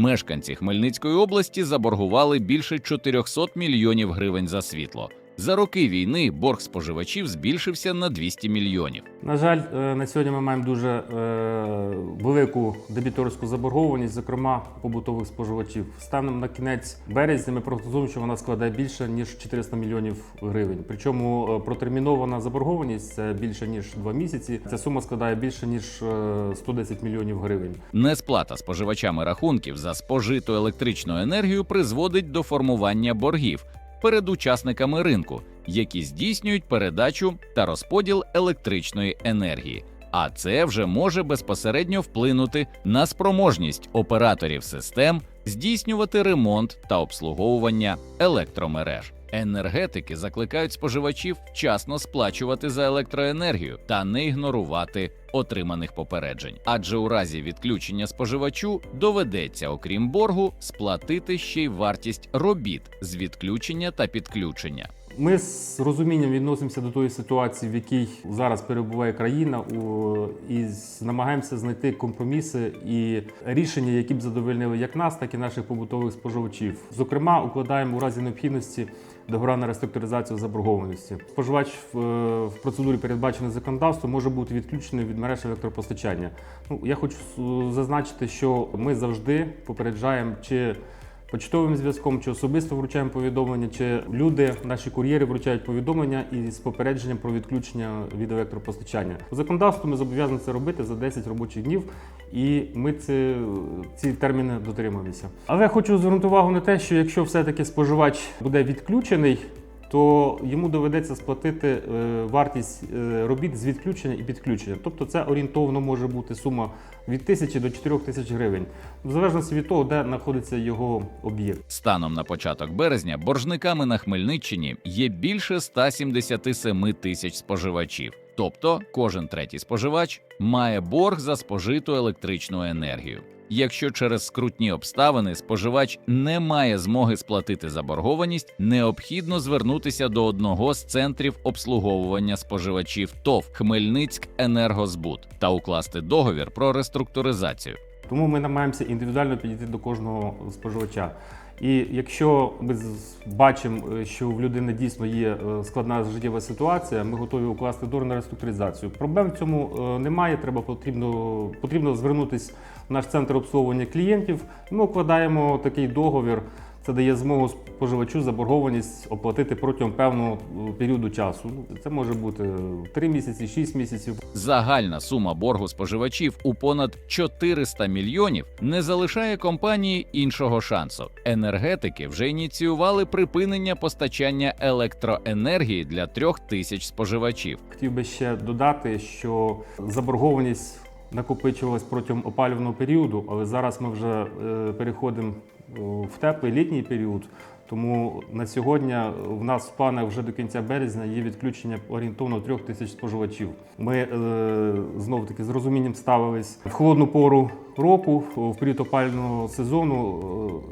Мешканці Хмельницької області заборгували більше 400 мільйонів гривень за світло. За роки війни борг споживачів збільшився на 200 мільйонів. На жаль, е, на сьогодні ми маємо дуже е, велику дебіторську заборгованість, зокрема побутових споживачів. Станом на кінець березня ми прогнозуємо, що вона складає більше ніж 400 мільйонів гривень. Причому е, протермінована заборгованість це більше ніж 2 місяці. Ця сума складає більше ніж е, 110 мільйонів гривень. Несплата споживачами рахунків за спожиту електричну енергію призводить до формування боргів перед учасниками ринку, які здійснюють передачу та розподіл електричної енергії. А це вже може безпосередньо вплинути на спроможність операторів систем здійснювати ремонт та обслуговування електромереж. Енергетики закликають споживачів вчасно сплачувати за електроенергію та не ігнорувати отриманих попереджень, адже у разі відключення споживачу доведеться, окрім боргу, сплатити ще й вартість робіт з відключення та підключення. Ми з розумінням відносимося до тої ситуації, в якій зараз перебуває країна, і намагаємося знайти компроміси і рішення, які б задовольнили як нас, так і наших побутових споживачів. Зокрема, укладаємо у разі необхідності договора на реструктуризацію заборгованості. Споживач в, процедурі, передбаченої законодавством, може бути відключений від мереж електропостачання. Ну я хочу зазначити, що ми завжди попереджаємо чи почтовим зв'язком, чи особисто вручаємо повідомлення, чи люди, наші кур'єри вручають повідомлення із попередженням про відключення від електропостачання. У законодавству ми зобов'язані це робити за 10 робочих днів, і ми ці, ці терміни дотримуємося. Але я хочу звернути увагу на те, що якщо все-таки споживач буде відключений, то йому доведеться сплатити е, вартість е, робіт з відключення і підключення. Тобто це орієнтовно може бути сума від 1000 до 4000 гривень, в залежності від того, де знаходиться його об'єкт. Станом на початок березня боржниками на Хмельниччині є більше 177 тисяч споживачів. Тобто кожен третій споживач має борг за спожиту електричну енергію. Якщо через скрутні обставини споживач не має змоги сплатити заборгованість, необхідно звернутися до одного з центрів обслуговування споживачів ТОВ Хмельницьк Енергозбут та укласти договір про реструктуризацію. Тому ми намагаємося індивідуально підійти до кожного споживача. І якщо ми бачимо, е, що в людини дійсно є е, складна життєва ситуація, ми готові укласти дор на реструктуризацію. Проблем в цьому е, немає. Треба потрібно, потрібно звернутися в наш центр обслуговування клієнтів. Ми укладаємо такий договір. Це дає змогу споживачу заборгованість оплатити протягом певного е, періоду часу. Ну, Це може бути 3 місяці, 6 місяців. Загальна сума боргу споживачів у понад 400 мільйонів не залишає компанії іншого шансу. Енергетики вже ініціювали припинення постачання електроенергії для трьох тисяч споживачів. Хотів би ще додати, що заборгованість накопичувалась протягом опалювального періоду, але зараз ми вже е, переходимо е, в теплий літній період. Тому на сьогодні в нас в планах вже до кінця березня є відключення орієнтовно трьох тисяч споживачів. Ми е, знов таки з розумінням ставились в холодну пору року, в період опалювального сезону,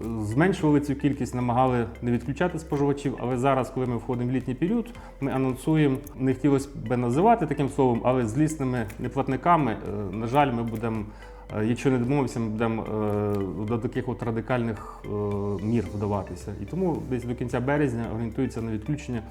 е, зменшували цю кількість, намагали не відключати споживачів. Але зараз, коли ми входимо в літній період, ми анонсуємо, не хотілося б називати таким словом, але злісними неплатниками, е, на жаль, ми будемо. Якщо не домовимося, ми будемо е, до таких от радикальних е, мір вдаватися. І тому десь до кінця березня орієнтується на відключення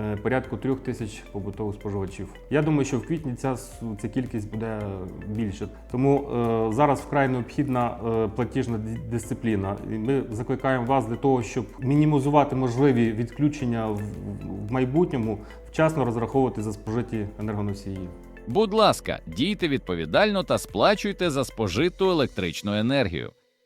е, порядку трьох тисяч побутових споживачів. Я думаю, що в квітні ця, ця кількість буде більше. Тому зараз вкрай необхідна платіжна дисципліна. І ми закликаємо вас для того, щоб мінімізувати можливі відключення в майбутньому, вчасно розраховувати за спожиті енергоносії. Будь ласка, дійте відповідально та сплачуйте за спожиту електричну енергію.